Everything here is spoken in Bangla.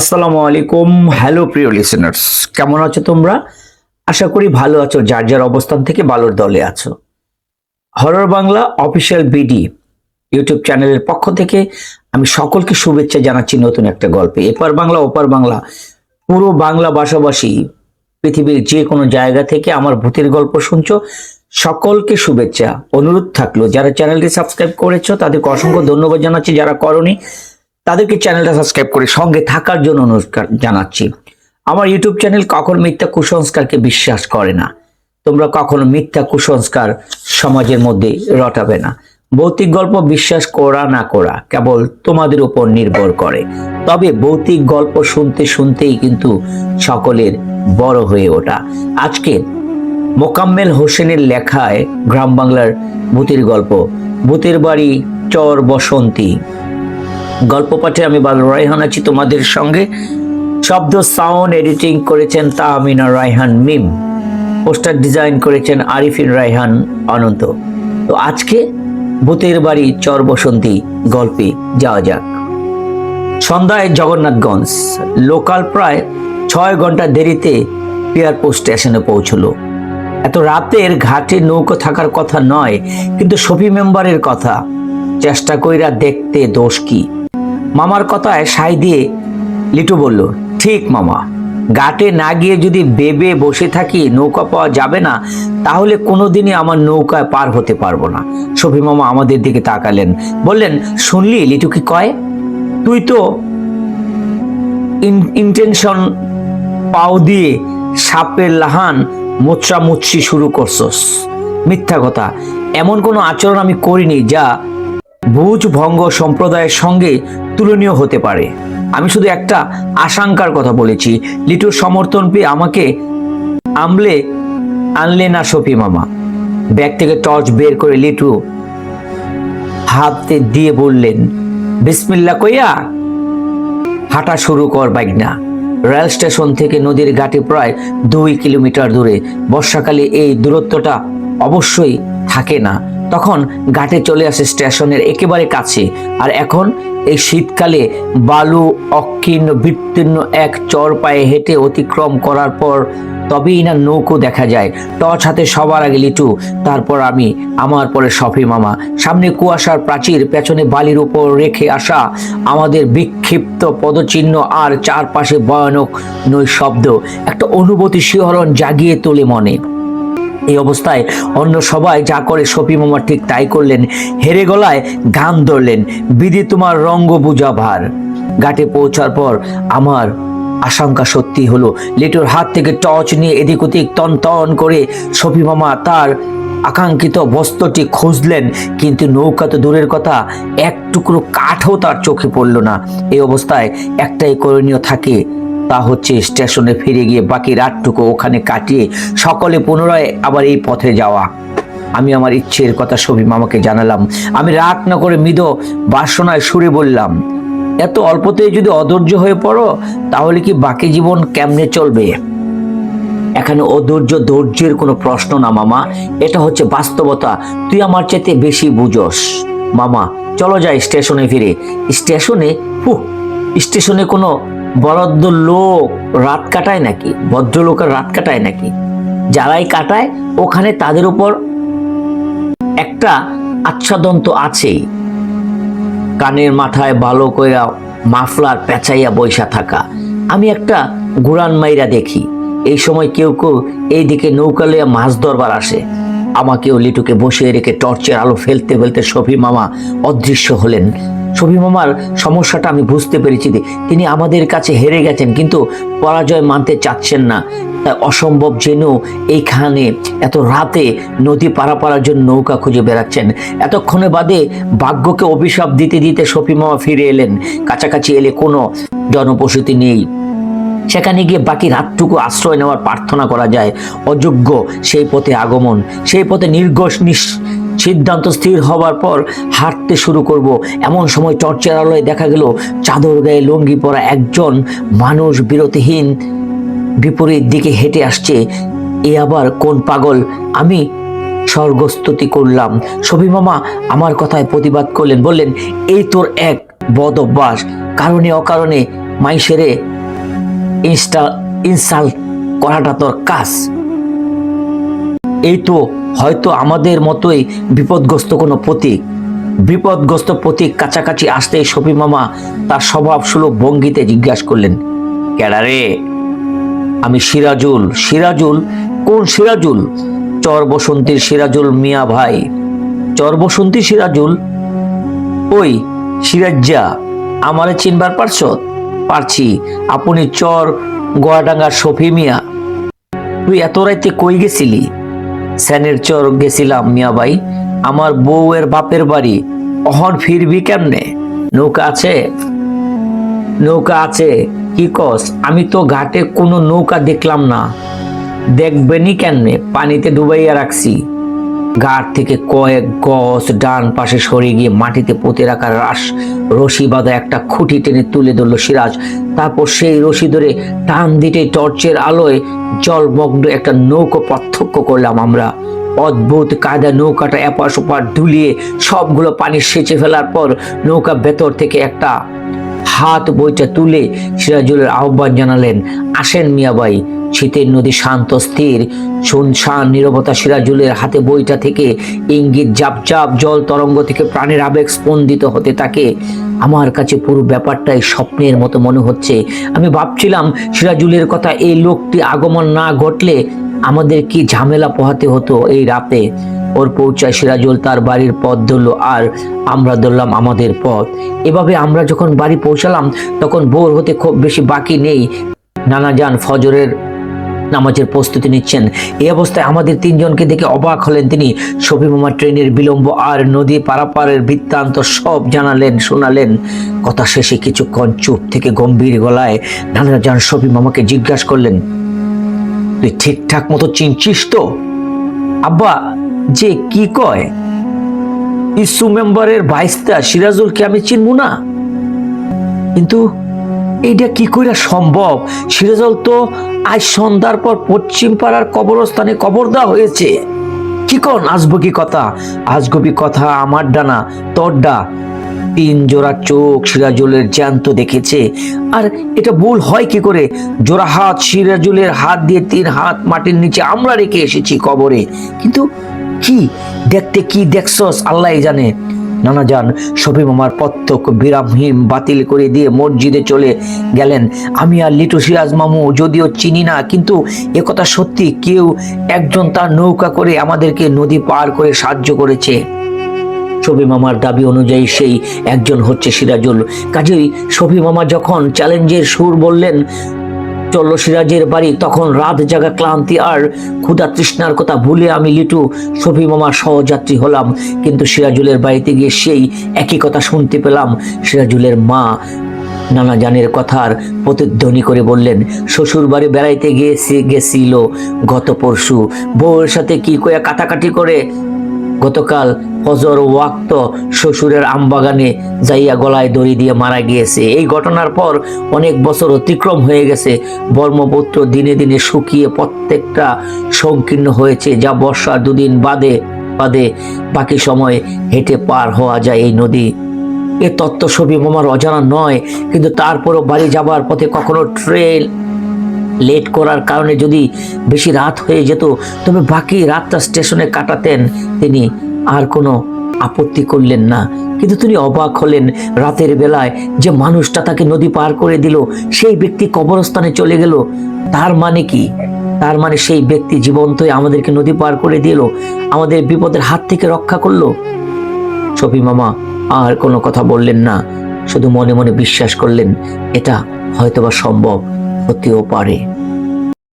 আসসালামু আলাইকুম। হ্যালো প্রিয় লিসেনার্স কেমন আছো তোমরা? আশা করি ভালো আছো, যার যার অবস্থান থেকে ভালোর দলে আছো। Horror Bangla official BD YouTube চ্যানেলের পক্ষ থেকে আমি সকলকে শুভেচ্ছা জানাচ্ছি নতুন একটা গল্পে। এপার বাংলা, ওপার বাংলা, পুরো বাংলা ভাষাভাষী পৃথিবীর যে কোনো জায়গা থেকে আমার ভূতের গল্প শুনছো, সকলকে শুভেচ্ছা। অনুরোধ থাকল, যারা চ্যানেলটি সাবস্ক্রাইব করেছ, তাদেরকে অসংখ্য ধন্যবাদ জানাচ্ছি, যারা করনি তাদেরকে চ্যানেলটা সাবস্ক্রাইব করে সঙ্গে থাকার জন্য অনুরোধ জানাচ্ছি। আমার ইউটিউব চ্যানেল কখনো মিথ্যা কুসংস্কারকে বিশ্বাস করে না। তোমরা কখনো মিথ্যা কুসংস্কার সমাজের মধ্যে রটাবে না। ভৌতিক গল্প বিশ্বাস করা না করা কেবল তোমাদের উপর নির্ভর করে। তবে ভৌতিক গল্প শুনতে শুনতেই কিন্তু সকলের বড় হয়ে ওঠা। আজকে মোকাম্মেল হোসেনের লেখায় গ্রাম বাংলার ভূতের গল্প, ভূতের বাড়ি চর বসন্তী। গল্প পাঠে আমি বাল রায়হান আছি তোমাদের সঙ্গে। শব্দ সাউন্ড এডিটিং করেছেন তাহমিনা রায়হান মিম। পোস্টার ডিজাইন করেছেন আরিফিন রায়হান অনন্ত। তো আজকে ভূতের বাড়ি চর বসন্তী গল্পে যাওয়া যাক। সন্ধ্যায় জগন্নাথগঞ্জ। লোকাল প্রায় ছয় ঘণ্টা দেরিতে পিয়ারপোস্ট স্টেশনে পৌঁছলো। এত রাতের ঘাটে নৌকো থাকার কথা নয়, কিন্তু শফি মেম্বারের কথা। চেষ্টা কইরা দেখতে দোষ কি? মামার কথায় সাই দিয়ে লিটু বলল, ঠিক মামা ঘাটে না গিয়ে যদি বেবে বসে থাকি নৌকা পাওয়া যাবে না, তাহলে কোনোদিনই আমার নৌকায় পার হতে পারব না। সফি মামা আমাদের দিকে তাকালেন, বললেন, শুনলি লিটু কি কয়? তুই তো ইন্টেনশন পাও দিয়ে সাপের লাহান মোচড়া মুচড়ি শুরু করছস। মিথ্যা কথা, এমন কোনো আচরণ আমি করিনি যা ভুজ ভঙ্গ সম্প্রদায়ের সঙ্গে তুলনীয় হতে পারে। আমি শুধু একটা আশঙ্কার কথা বলেছি। লিটুর সমর্থন পেয়ে আমাকে আমলে আনলে না সফি মামা। ব্যাগ থেকে টর্চ বের করে লিটু হাতে দিয়ে বললেন, বিসমিল্লা কইয়া, হাঁটা শুরু কর বাইকনা। রেল স্টেশন থেকে নদীর ঘাটে প্রায় দুই কিলোমিটার দূরে। বর্ষাকালে এই দূরত্বটা অবশ্যই থাকে না। তখন ঘাটে চলে আসে স্টেশনের একেবারে কাছে। আর এখন এই শীতকালে বালু অক্ষীর্ণ বিস্তীর্ণ এক চর পায়ে হেঁটে অতিক্রম করার পর তবেই না নৌকো দেখা যায়। টর্চ হাতে সবার আগে লিটু তারপর আমি, আমার পরে শফি মামা। সামনে কুয়াশার প্রাচীর, পেছনে বালির উপর রেখে আসা আমাদের বিক্ষিপ্ত পদচিহ্ন আর চারপাশে ভয়ানক নৈশব্দ। একটা অনুভূতি শিহরণ জাগিয়ে তোলে মনে। এই অবস্থায় অন্য সবাই যা করে শফি মামা ঠিক তাই করলেন। হেরে গলায় গান ধরলেন। বিধি তোমার রঙ্গ বুঝা ভার ঘাটে পৌঁছার পর আমার আশঙ্কা সত্যি হলো। লিটুর হাত থেকে টর্চ নিয়ে এদিক ওদিক টন টন করে শফি মামা তার আকাঙ্ক্ষিত বস্ত্রটি খুঁজলেন। কিন্তু নৌকা তো দূরের কথা, এক টুকরো কাঠও তার চোখে পড়ল না। এই অবস্থায় একটাই করণীয় থাকে তা হচ্ছে স্টেশনে ফিরে গিয়ে বাকি রাতটুকু ওখানে কাটিয়ে সকলে পুনরায় আবার এই পথে যাওয়া। আমি আমার ইচ্ছের কথা ছবি মামাকে জানালাম। আমি রাগ না করে মৃদ বাসনায় সুরে বললাম, এত অল্পতেই যদি অধৈর্য হয়ে পড়ো, তাহলে কি বাকি জীবন কেমনে চলবে? এখানে অধৈর্য ধৈর্যের কোনো প্রশ্ন না, মামা। এটা হচ্ছে বাস্তবতা। তুই আমার চাইতে বেশি বুঝস। মামা, চলো যাই স্টেশনে ফিরে। স্টেশনে? হু স্টেশনে কোনো বরাদ্দ লোক রাত কাটায় নাকি? ভদ্রলোকের রাত কাটায় নাকি? যারাই কাটায়, ওখানে তাদের উপর একটা আচ্ছাদন তো আছেই। কানের মাথায় ভালো কইরা মাফলার পেঁচাইয়া বৈশা থাকা। আমি একটা গুড়ান মাইরা দেখি। এই সময় কেউ কেউ এইদিকে নৌকা লইয়া মাছ ধরবার আসে। আমাকেও লিটুকে বসিয়ে রেখে টর্চের আলো ফেলতে ফেলতে শফি মামা অদৃশ্য হলেন। শফি মামার সমস্যাটা আমি বুঝতে পেরেছি তিনি আমাদের কাছে হেরে গেছেন, কিন্তু পরাজয় মানতে চাচ্ছেন না। অসম্ভব জেনেও এইখানে এত রাতে নদী পারাপাড়ার জন্য নৌকা খুঁজে বেড়াচ্ছেন। এতক্ষণে বাদে ভাগ্যকে অভিশাপ দিতে দিতে শফি মামা ফিরে এলেন। কাছাকাছি এলে কোনো জনবসতি নেই। সেখানে গিয়ে বাকি রাতটুকু আশ্রয় নেওয়ার প্রার্থনা করা যায়। অযোগ্য সেই পথে আগমন, সেই পথে নির্ঘোষ সিদ্ধান্ত স্থির হবার পর হাঁটতে শুরু করব। এমন সময় চর্চার আলোয় দেখা গেল, চাদর গায়ে লুঙ্গি পরা একজন মানুষ বিরতিহীন বিপরীত দিকে হেঁটে আসছে। এ আবার কোন পাগল? আমি স্বর্গস্তুতি করলাম। ছবি মামা, আমার কথায় প্রতিবাদ করলেন, বললেন, এই তোর এক বদ অভ্যাস কারণে অকারণে মাইসেরে ইনস্টা, ইনসাল্ট করাটা তোর কাজ। এই তো হয়তো আমাদের মতোই বিপদগ্রস্ত কোনো প্রতীক। বিপদগ্রস্ত প্রতীক কাছাকাছি আসতেই শফি মামা তার স্বভাব সুলভ ভঙ্গিতে জিজ্ঞাসা করলেন, কেডা রে? আমি সিরাজুল। সিরাজুল? কোন সিরাজুল? চর বসন্তীর সিরাজুল মিয়া ভাই। চর বসন্তী সিরাজুল? ওই, সিরাজ্জা, আমারে চিনবার পারছ? পারছি, আপনি চর গোয়াডাঙ্গার শফি মিয়া। তুই এত রাইতে কই গেছিলি? স্যানের চর গেছিলাম মিয়া ভাই। আমার বউয়ের বাপের বাড়ি। অহন ফিরবি কেমনে? নৌকা আছে? নৌকা আছে। কি কস? আমি তো ঘাটে কোনো নৌকা দেখলাম না। দেখবেনি কেমনে? পানিতে ডুবাইয়া রাখছি। ঘাট থেকে কয়েক গজ ডান পাশে সরে গিয়ে মাটিতে পুঁতে রাখা রাস, রশি বাঁধা একটা খুঁটি টেনে তুলে ধরলো সিরাজ। তারপর সেই রশি ধরে টান দিতে টর্চের আলোয় জলমগ্ন একটা নৌকো পার্থক্য করলাম আমরা। অদ্ভুত কায়দা নৌকাটা এপাশ ওপার দুলিয়ে সবগুলো পানি সেচে ফেলার পর নৌকা ভেতর থেকে একটা হাত বইটা তুলে সিরাজুলের আহ্বান জানালেন, আসেন মিয়াবাই শীতের নদী শান্ত, স্থির। শুনশান নীরবতা সিরাজুলের হাতে বইটা থেকে ইঙ্গিত, জাপ জাপ, জল তরঙ্গ থেকে প্রাণের আবেগ স্পন্দিত হতে থাকে। আমার কাছে পুরো ব্যাপারটাই স্বপ্নের মতো মনে হচ্ছে। আমি ভাবছিলাম সিরাজুলের কথা এই লোকটি আগমন না ঘটলে আমাদের কি ঝামেলা পোহাতে হতো এই রাতে। ওর পৌঁছায় সিরাজুল তার বাড়ির পথ ধরলো আর আমরা ধরলাম আমাদের পথ। এভাবে আমরা যখন বাড়ি পৌঁছালাম, তখন ভোর হতে খুব বেশি বাকি নেই। নানা যান ফজরের নামাজের প্রস্তুতি নিচ্ছেন। এই অবস্থায় আমাদের তিনজনকে দেখে অবাক হলেন তিনি। শফি মামা ট্রেনের বিলম্ব আর নদী পারাপারের বৃত্তান্ত সব জানালেন, শোনালেন। কথা শেষে কিছুক্ষণ চুপ থেকে গম্ভীর গলায় নানা যান শফি মামাকে জিজ্ঞাসা করলেন, তুই ঠিকঠাক মতো চিনছিস তো? আব্বা যে কি কয়? ইস্যু মেম্বারের বাইশটা সিরাজুলকে আমি চিনবো না। কিন্তু এইটা কি করে সম্ভব? সিরাজুল তো আজ সন্ধ্যার পর পশ্চিম পাড়ার কবরস্থানে কবর দেওয়া হয়েছে। কি কন? আসব কি কথা। আজগবি কথা আমার ডানা, তোর ডা। তিন জোড়া চোখ সিরাজুলের জ্যান্ত দেখেছে। আর এটা ভুল হয় কি করে? জোড়া হাত সিরাজুলের হাত দিয়ে তিন হাত মাটির নিচে আমরা রেখে এসেছি কবরে। কিন্তু কি? দেখতে কি দেখছস? আল্লাহ জানে। নানা যান শফি মামার প্রত্যক্ষ বিরামহীন বাতিল করে দিয়ে মসজিদে চলে গেলেন। আমি আর লিটু সিরাজ মামু যদিও চিনি না, কিন্তু একথা সত্যি কেউ একজন তার নৌকা করে আমাদেরকে নদী পার করে সাহায্য করেছে। শফি মামার দাবি অনুযায়ী সেই একজন হচ্ছে সিরাজুল। কাজেই শফি মামা যখন চ্যালেঞ্জের সুর বললেন চলল সিরাজের বাড়ি, তখন রাত জাগা ক্লান্তি আর ক্ষুধা তৃষ্ণার কথা ভুলে আমি লিটু শফি মামার সহযাত্রী হলাম। কিন্তু সিরাজুলের বাড়িতে গিয়ে সেই একই কথা শুনতে পেলাম। সিরাজুলের মা নানা জানের কথার প্রতিধ্বনি করে বললেন, শ্বশুর বাড়ি বেড়াইতে গিয়েছি, গেছিল গত পরশু। বউয়ের সাথে কি কয়া কাটাকাটি করে গতকাল ফজর ওয়াক্ত শ্বশুরের আমবাগানে যাইয়া গলায় দড়ি দিয়ে মারা গিয়েছে। এই ঘটনার পর অনেক বছর অতিক্রম হয়ে গেছে। ব্রহ্মপুত্র দিনে দিনে শুকিয়ে প্রত্যেকটা সংকীর্ণ হয়েছে, যা বর্ষার দুদিন বাদে বাদে বাকি সময় হেঁটে পার হওয়া যায় এই নদী। এ তত্ত্ব ছবি মামার অজানা নয়, কিন্তু তারপরও বাড়ি যাবার পথে কখনো ট্রেন লেট করার কারণে যদি বেশি রাত হয়ে যেত, তবে বাকি রাতটা স্টেশনে কাটাতেন তিনি। আর কোনো আপত্তি করলেন না। কিন্তু তিনি অবাক হলেন রাতের বেলায় যে মানুষটা তাকে নদী পার করে দিল, সেই ব্যক্তি কবরস্থানে চলে গেল। তার মানে কি? তার মানে সেই ব্যক্তি জীবন্তই আমাদেরকে নদী পার করে দিল, আমাদের বিপদের হাত থেকে রক্ষা করল? শফি মামা, আর কোনো কথা বললেন না। শুধু মনে মনে বিশ্বাস করলেন, এটা হয়তোবা সম্ভব। হতেও পারে।